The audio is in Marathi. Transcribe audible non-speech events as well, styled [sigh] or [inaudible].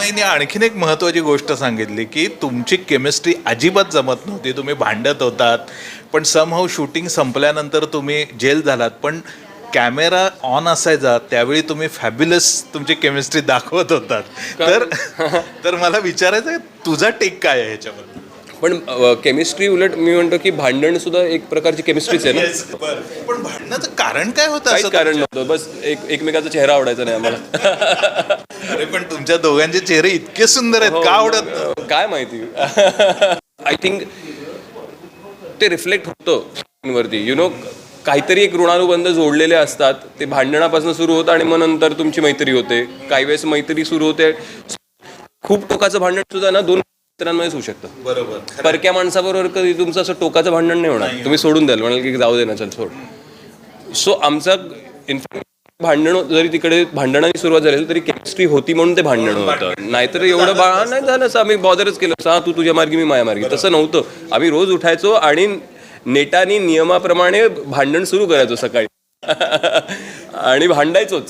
त्यामुळे आणखीन एक महत्त्वाची गोष्ट सांगितली की तुमची केमिस्ट्री अजिबात जमत नव्हती. तुम्ही भांडत होतात. पण समहाऊ शूटिंग संपल्यानंतर तुम्ही जेल झालात. पण कॅमेरा ऑन असायचा. त्यावेळी तुम्ही फॅब्युलस तुमची केमिस्ट्री दाखवत होतात. तर [laughs] तर मला विचारायचं तुझा टेक काय आहे ह्याच्यावर पण केमिस्ट्री उलट मी म्हणतो की भांडण सुद्धा एक प्रकारची केमिस्ट्रीच आहे ना? पण भांडणाचं कारण काय होतं काहीच असं कारण नव्हतं. बस एक एकमेकाचा चेहरा आवडायचा नाही आम्हाला. [laughs] अरे पण तुमच्या दोघांचे चेहरे इतके सुंदर आहेत का आवडत नाही? काय माहिती? [laughs] आय थिंक ते रिफ्लेक्ट होतं वरती यु नो काहीतरी एक ऋणानुबंध जोडलेले असतात. ते भांडणापासून सुरू होतं आणि मग नंतर तुमची मैत्री होते. काही वेळेस मैत्री सुरू होते. खूप टोकाचं भांडण सुद्धा ना दोन मित्रांमध्येच होऊ शकतं. बरोबर परक्या माणसाबरोबर कधी तुमचं असं टोकाचं भांडण नाही होणार. तुम्ही सोडून द्याल म्हणाल की जाऊ दे ना चल सोड. सो आमचा इनफॅक्ट भांडण जरी तिकडे भांडणाची सुरुवात झाली तरी केमिस्ट्री होती म्हणून ते भांडण होतं. नाहीतर एवढं बा नाही झालं असं आम्ही बॉदरच केलं. हा तू तुझ्या मार्गी मी माझ्या मार्गी. तसं नव्हतं. आम्ही रोज उठायचो आणि नेटानी नियमाप्रमाणे भांडण सुरू करायचो सकाळी. [laughs] आणि भांडायचोच.